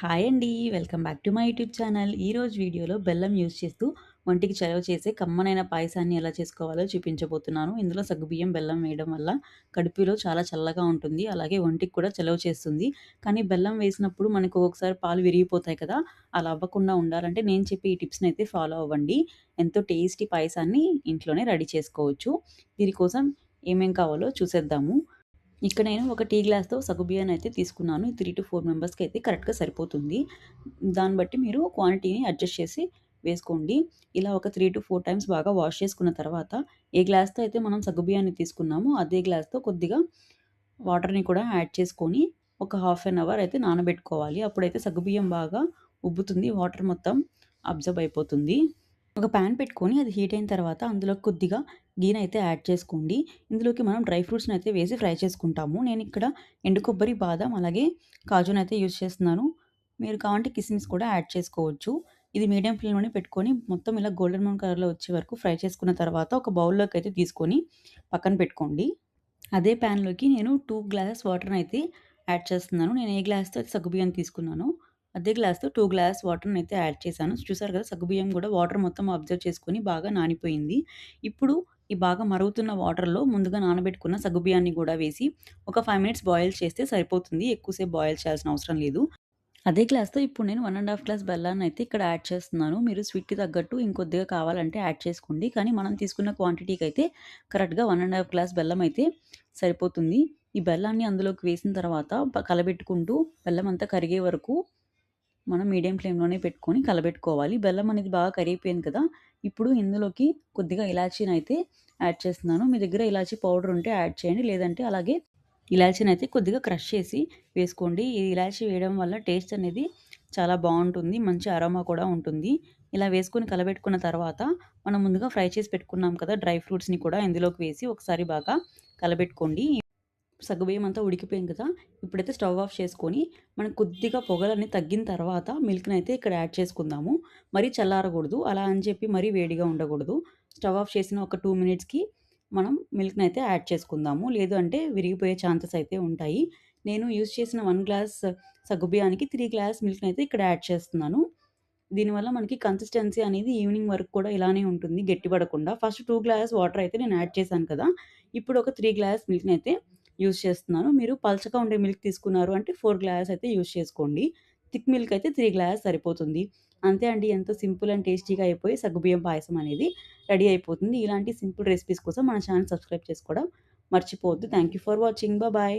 Hi అండి. Welcome back to my YouTube channel. ఈరోజు వీడియోలో బెల్లం యూజ్ చేస్తూ వంటికి చలవ చేసే కమ్మనైన పాయసాన్ని ఎలా చేసుకోవాలో చూపించబోతున్నాను. ఇందులో సగ్గుబియ్యం బెల్లం వేయడం వల్ల కడుపులో చాలా చల్లగా ఉంటుంది. అలాగే వంటికి కూడా చలవ చేస్తుంది. కానీ బెల్లం వేసినప్పుడు మనకు ఒక్కొక్కసారి పాలు విరిగిపోతాయి కదా అలా అవ్వకుండా ఉండాలంటే నేను చెప్పి ఈ టిప్స్ని అయితే ఫాలో అవ్వండి. ఎంతో టేస్టీ పాయసాన్ని ఇంట్లోనే రెడీ చేసుకోవచ్చు. దీనికోసం ఏమేం కావాలో చూసేద్దాము. ఇక్కడ నేను ఒక టీ గ్లాస్తో సగ్గుబియ్యాన్ని అయితే తీసుకున్నాను. త్రీ టు ఫోర్ మెంబర్స్కి అయితే కరెక్ట్గా సరిపోతుంది. దాన్ని బట్టి మీరు క్వాంటిటీని అడ్జస్ట్ చేసి వేసుకోండి. ఇలా ఒక త్రీ టు ఫోర్ టైమ్స్ బాగా వాష్ చేసుకున్న తర్వాత ఏ గ్లాస్తో అయితే మనం సగుబియాన్ని తీసుకున్నామో అదే గ్లాస్తో కొద్దిగా వాటర్ని కూడా యాడ్ చేసుకొని ఒక హాఫ్ అన్ అవర్ అయితే నానబెట్టుకోవాలి. అప్పుడైతే సగ్గుబియ్యం బాగా ఉబ్బుతుంది. వాటర్ మొత్తం అబ్జర్వ్ అయిపోతుంది. ఒక ప్యాన్ పెట్టుకొని అది హీట్ అయిన తర్వాత అందులో కొద్దిగా గీన అయితే యాడ్ చేసుకోండి. ఇందులోకి మనం డ్రై ఫ్రూట్స్ని అయితే వేసి ఫ్రై చేసుకుంటాము. నేను ఇక్కడ ఎండు కొబ్బరి బాదం అలాగే కాజుని అయితే యూజ్ చేస్తున్నాను. మీరు కావాలంటే కిస్మిస్ కూడా యాడ్ చేసుకోవచ్చు. ఇది మీడియం ఫ్లేమ్లోనే పెట్టుకొని మొత్తం ఇలా గోల్డెన్ బ్రౌన్ కలర్లో వచ్చే వరకు ఫ్రై చేసుకున్న తర్వాత ఒక బౌల్లోకి అయితే తీసుకొని పక్కన పెట్టుకోండి. అదే ప్యాన్లోకి నేను టూ గ్లాసెస్ వాటర్ని అయితే యాడ్ చేస్తున్నాను. నేను ఏ గ్లాస్తో సగ్గుబియ్యం తీసుకున్నాను అదే గ్లాస్తో టూ గ్లాస్ వాటర్ని అయితే యాడ్ చేశాను. చూసారు కదా సగ్గుబియ్యం కూడా వాటర్ మొత్తం అబ్జర్వ్ చేసుకొని బాగా నానిపోయింది. ఇప్పుడు ఈ బాగా మరుగుతున్న వాటర్లో ముందుగా నానబెట్టుకున్న సగ్గుబియ్యాన్ని కూడా వేసి ఒక ఫైవ్ మినిట్స్ బాయిల్ చేస్తే సరిపోతుంది. ఎక్కువసేపు బాయిల్ చేయాల్సిన అవసరం లేదు. అదే గ్లాస్తో ఇప్పుడు నేను వన్ అండ్ హాఫ్ గ్లాస్ బెల్లాన్ని అయితే ఇక్కడ యాడ్ చేస్తున్నాను. మీరు స్వీట్కి తగ్గట్టు ఇంకొద్దిగా కావాలంటే యాడ్ చేసుకోండి. కానీ మనం తీసుకున్న క్వాంటిటీకి అయితే కరెక్ట్గా వన్ అండ్ హాఫ్ గ్లాస్ బెల్లం అయితే సరిపోతుంది. ఈ బెల్లాన్ని అందులోకి వేసిన తర్వాత కలబెట్టుకుంటూ బెల్లం అంతా కరిగే వరకు మనం మీడియం ఫ్లేమ్లోనే పెట్టుకొని కలబెట్టుకోవాలి. బెల్లం అనేది బాగా కరిగిపోయింది కదా ఇప్పుడు ఇందులోకి కొద్దిగా ఇలాచీని అయితే యాడ్ చేస్తున్నాను. మీ దగ్గర ఇలాచీ పౌడర్ ఉంటే యాడ్ చేయండి లేదంటే అలాగే ఇలాచీని అయితే కొద్దిగా క్రష్ చేసి వేసుకోండి. ఈ ఇలాచీ వేయడం వల్ల టేస్ట్ అనేది చాలా బాగుంటుంది మంచి అరోమా కూడా ఉంటుంది. ఇలా వేసుకొని కలబెట్టుకున్న తర్వాత మనం ముందుగా ఫ్రై చేసి పెట్టుకున్నాం కదా డ్రై ఫ్రూట్స్ని కూడా ఇందులోకి వేసి ఒకసారి బాగా కలబెట్టుకోండి. సగ్గుబియ్యం అంతా ఉడికిపోయింది కదా ఇప్పుడైతే స్టవ్ ఆఫ్ చేసుకొని మనం కొద్దిగా పొగలన్నీ తగ్గిన తర్వాత మిల్క్ని అయితే ఇక్కడ యాడ్ చేసుకుందాము. మరీ చల్లారకూడదు అలా అని చెప్పి మరీ వేడిగా ఉండకూడదు. స్టవ్ ఆఫ్ చేసిన ఒక టూ మినిట్స్కి మనం మిల్క్ని అయితే యాడ్ చేసుకుందాము. లేదు అంటే విరిగిపోయే ఛాన్సెస్ అయితే ఉంటాయి. నేను యూజ్ చేసిన వన్ గ్లాస్ సగ్గుబియ్యానికి త్రీ గ్లాస్ మిల్క్ని అయితే ఇక్కడ యాడ్ చేస్తున్నాను. దీనివల్ల మనకి కన్సిస్టెన్సీ అనేది ఈవినింగ్ వరకు కూడా ఇలానే ఉంటుంది గట్టిపడకుండా. ఫస్ట్ టూ గ్లాస్ వాటర్ అయితే నేను యాడ్ చేశాను కదా ఇప్పుడు ఒక త్రీ గ్లాస్ మిల్క్ని అయితే యూజ్ చేస్తున్నాను. మీరు పల్చగా ఉండే మిల్క్ తీసుకున్నారు అంటే ఫోర్ గ్లాస్ అయితే యూస్ చేసుకోండి. థిక్ మిల్క్ అయితే త్రీ గ్లాస్ సరిపోతుంది. అంతే అండి. ఎంతో సింపుల్ అండ్ టేస్టీగా అయిపోయి సగ్గుబియ్యం పాయసం అనేది రెడీ అయిపోతుంది. ఇలాంటి సింపుల్ రెసిపీస్ కోసం మన ఛానల్ సబ్స్క్రైబ్ చేసుకోవడం మర్చిపోవద్దు. Thank you for watching. Bye.